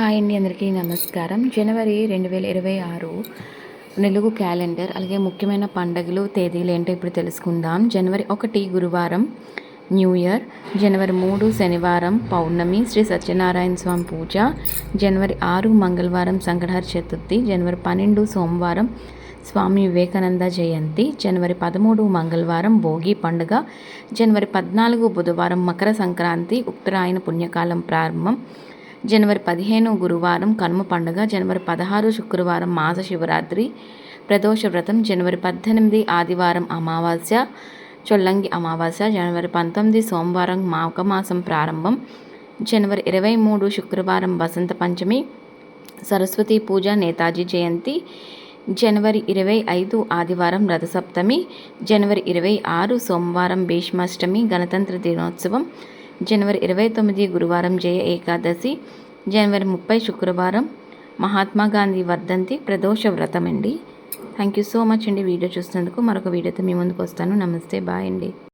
Hi అండి అందరికీ నమస్కారం. జనవరి రెండు వేల ఇరవై ఆరు తెలుగు క్యాలెండర్ అలాగే ముఖ్యమైన పండుగలు తేదీలు ఏంటో ఇప్పుడు తెలుసుకుందాం. జనవరి ఒకటి గురువారం న్యూ ఇయర్. జనవరి మూడు శనివారం పౌర్ణమి శ్రీ సత్యనారాయణ స్వామి పూజ. జనవరి ఆరు మంగళవారం సంకటహర చతుర్థి. జనవరి పన్నెండు సోమవారం స్వామి వివేకానంద జయంతి. జనవరి పదమూడు మంగళవారం భోగి పండుగ. జనవరి పద్నాలుగు బుధవారం మకర సంక్రాంతి ఉత్తరాయణ పుణ్యకాలం ప్రారంభం. జనవరి పదిహేను గురువారం కనుమ పండుగ జనవరి పదహారు శుక్రవారం మాస శివరాత్రి ప్రదోష వ్రతం జనవరి పద్దెనిమిది ఆదివారం అమావాస్య చొల్లంగి అమావాస్య జనవరి పంతొమ్మిది సోమవారం మాఘమాసం ప్రారంభం జనవరి ఇరవై మూడు శుక్రవారం వసంత పంచమి సరస్వతి పూజ నేతాజీ జయంతి జనవరి ఇరవై ఐదు ఆదివారం రథసప్తమి జనవరి ఇరవై ఆరు సోమవారం భీష్మాష్టమి గణతంత్ర దినోత్సవం జనవరి ఇరవై తొమ్మిది గురువారం జయ ఏకాదశి జనవరి ముప్పై శుక్రవారం మహాత్మా గాంధీ వర్ధంతి ప్రదోష వ్రతం అండి. థ్యాంక్ యూ సో మచ్ అండి వీడియో చూసినందుకు. మరొక వీడియోతో మీ ముందుకు వస్తాను. నమస్తే. బాయ్ అండి.